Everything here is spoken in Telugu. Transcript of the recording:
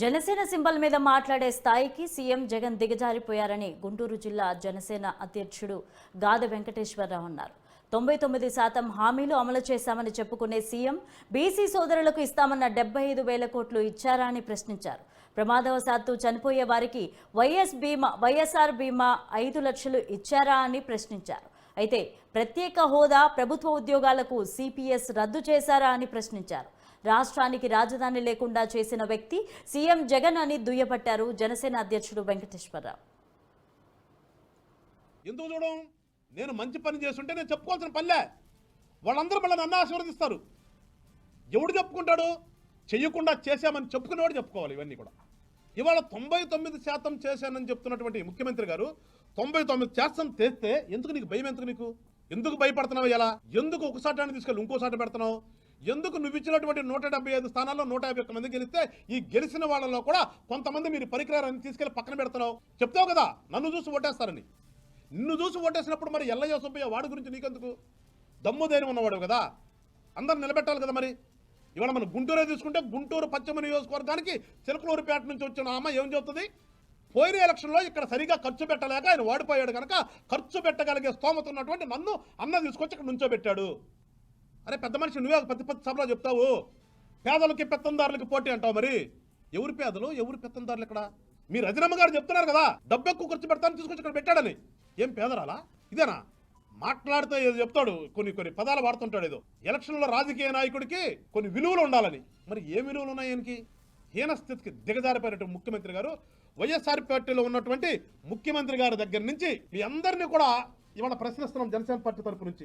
జనసేన సింబల్ మీద మాట్లాడే స్థాయికి సీఎం జగన్ దిగజారిపోయారని గుంటూరు జిల్లా జనసేన అధ్యక్షుడు గాద వెంకటేశ్వరరావు అన్నారు. తొంభై తొమ్మిది శాతం హామీలు అమలు చేశామని చెప్పుకునే సీఎం బీసీ సోదరులకు ఇస్తామన్న డెబ్బై ఐదు వేల కోట్లు ఇచ్చారా అని ప్రశ్నించారు. ప్రమాదవశాత్తు చనిపోయే వారికి వైఎస్ బీమా వైఎస్ఆర్ బీమా ఐదు లక్షలు ఇచ్చారా అని ప్రశ్నించారు. అయితే ప్రత్యేక హోదా ప్రభుత్వ ఉద్యోగాలకు సిపిఎస్ రద్దు చేశారా అని ప్రశ్నించారు. రాష్ట్రానికి రాజధాని లేకుండా చేసిన వ్యక్తి సీఎం జగన్ అని దుయ్యబట్టారు జనసేన అధ్యక్షుడు వెంకటేశ్వరరావు. ఎందుకు చూడడం నేను మంచి పని చేస్తుంటే నేను చెప్పుకోవాల్సిన పనిలే వాళ్ళందరూ మళ్ళీ నన్ను ఆశీర్వదిస్తారు. ఎవడు చెప్పుకుంటాడు? చెయ్యకుండా చేశామని చెప్పుకునేవాడు చెప్పుకోవాలి ఇవన్నీ కూడా. ఇవాళ తొంభై తొమ్మిది శాతం చేశానని చెప్తున్నటువంటి ముఖ్యమంత్రి గారు తొంభై తొమ్మిది శాతం చేస్తే ఎందుకు నీకు భయం ఎందుకు నీకు? ఎందుకు భయపడుతున్నావు ఎలా ఎందుకు ఒక సాటాన్ని తీసుకెళ్ళి ఇంకో సాట పెడుతున్నావు? ఎందుకు నువ్వు ఇచ్చినటువంటి నూట డెబ్బై ఐదు స్థానాల్లో నూట యాభై ఒక్క మంది గెలిస్తే ఈ గెలిచిన వాళ్ళలో కూడా కొంతమంది మీరు పరికరాన్ని తీసుకెళ్ళి పక్కన పెడుతున్నావు? చెప్తావు కదా నన్ను చూసి ఓటేస్తారని. నిన్ను చూసి ఓటేసినప్పుడు మరి ఎల్లయ్య సుబ్బయ్య వాడి గురించి నీకెందుకు? దమ్ము ధైర్యం ఉన్నవాడు కదా. అందరు నిలబెట్టాలి కదా మరి. ఇవాళ మనం గుంటూరే తీసుకుంటే గుంటూరు పశ్చిమ నియోజకవర్గానికి చిలకలూరుపేట నుంచి వచ్చిన ఆమె ఏం చెబుతుంది? పోయిన ఎలక్షన్లో ఇక్కడ సరిగా ఖర్చు పెట్టలేక ఆయన వాడిపోయాడు కనుక ఖర్చు పెట్టగలిగే స్తోమత ఉన్నటువంటి నన్ను అన్న తీసుకొచ్చి ఇక్కడ నుంచోబెట్టాడు. అరే పెద్ద మనిషి నువ్వే పెద్ద పెద్ద సభలో చెప్తావు. పేదలకి పెత్తందారులకి పోటీ అంటావు మరి. ఎవరు పేదలు ఎవరు పెత్తందారులు ఇక్కడ? మీరు రజనమ్మ గారు చెప్తున్నారు కదా డబ్బు ఎక్కువ ఖర్చు పెడతాను తీసుకొచ్చి ఇక్కడ పెట్టాడని. ఏం పేదరాలా? ఇదేనా? మాట్లాడితే ఏదో చెప్తాడు కొన్ని కొన్ని పదాలు వాడుతుంటాడు ఏదో. ఎలక్షన్లో రాజకీయ నాయకుడికి కొన్ని విలువలు ఉండాలని. మరి ఏ విలువలు ఉన్నాయి ఆయనకి? హీనస్థితికి దిగజారిపోయినటువంటి ముఖ్యమంత్రి గారు వైఎస్ఆర్ పార్టీలో ఉన్నటువంటి ముఖ్యమంత్రి గారి దగ్గర నుంచి మీ అందరినీ కూడా ఇవాళ ప్రశ్నిస్తున్నాం జనసేన పార్టీ తరపు నుంచి.